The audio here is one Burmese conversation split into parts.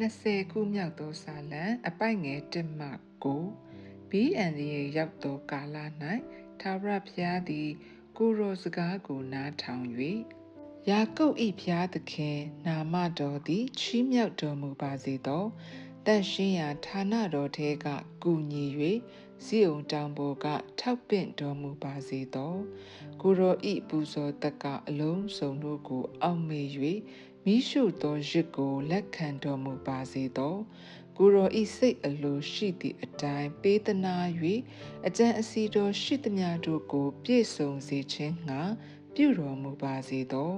20ခုမြောက်သောစာလံအပိုက်ငယ်1မှ9 BND ရောက်သောကာလ၌သာရဖျားသည် ကိုရောစကားကိုနားထောင်၍ယာကုပ်ဤဖျားသခင် နာမတော်သည်ချီးမြှောက်တော်မူပါစေသောတန်ရှင်းရာဌာနတော်ထဲကကူညီ၍ ဇီးုံတောင်ပေါ်ကထောက်ပင့်တော်မူပါစေသောကိုရောဤပူဇော်တက်ကအလုံးစုံတို့ကို အောက်မေ၍မိရှုသောရစ်ကိုလက်ခံတော်မူပါစေသောကိုရောဤစိတ်အလိုရှိသည့်အတိုင်းပေးသနာ၍အကျံအစီတော်ရှိသမျှတို့ကို ပြည့်စုံစေခြင်းငှာပြုတော်မူပါစေသော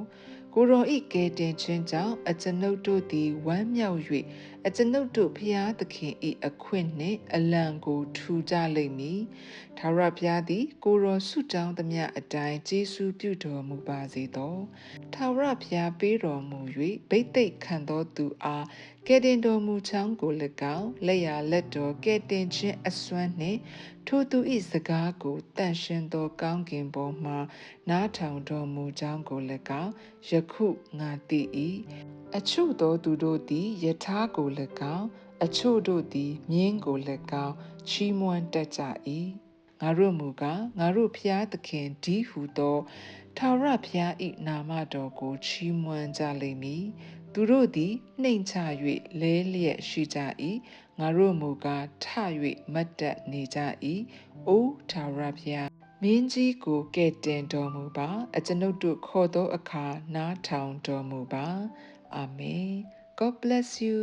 ကိုရောဤကယ်တင်ခြင်းကြောင့်အကျွန်ုပ်တို့သည်ဝမ်းမြောက်၍အကျွန်ုပ်တို့ဖျားသခင်ဤအခွင့်နှင့်အလံကိုထူကြလိမ့်မည်။ထာဝရဘုရားသည် ကိုရောဆုတောင်းသမျှအတိုင်းကျေးဇူးပြုတော်မူပါစေသော။ထာဝရဘုရားပေးတော်မူ၍ဗိသိက်ခံသောသူအားကဲ့တင်တော်မူချောင်းကို၎င်းလက်ရလက်တော်ကဲ့တင်ခြင်းအစွမ်းနှင့်ထိုသူ၏စကားကိုတန်ရှင်သောကောင်းကင်ပေါ်မှနားထောင်တော်မူကြောင်းကို၎င်းယခုငါသိ၏အချို့သောသူတို့သည်ယထာကို၎င်းအချို့တို့သည်မြင်းကို၎င်းချီးမွမ်းတတ်ကြ၏ငါတို့မူကားငါတို့ဖျားသခင်ဒီဟုသောထာဝရဘုရား၏နာမတော်ကိုချီးမွမ်းကြလိမ့်မည်သူတို့သည်နှိမ်ချ၍လဲလျက်ရှိကြ၏ငါတို့မူကားထ၍မတ်တက်နေကြ၏အိုထာဝရဘုရား မင်းကြီးကိုကဲ့တင်တော်မူပါ အကျွန်ုပ်တို့ခေါ်သောအခါနားထောင်တော်မူပါအာမင် God bless you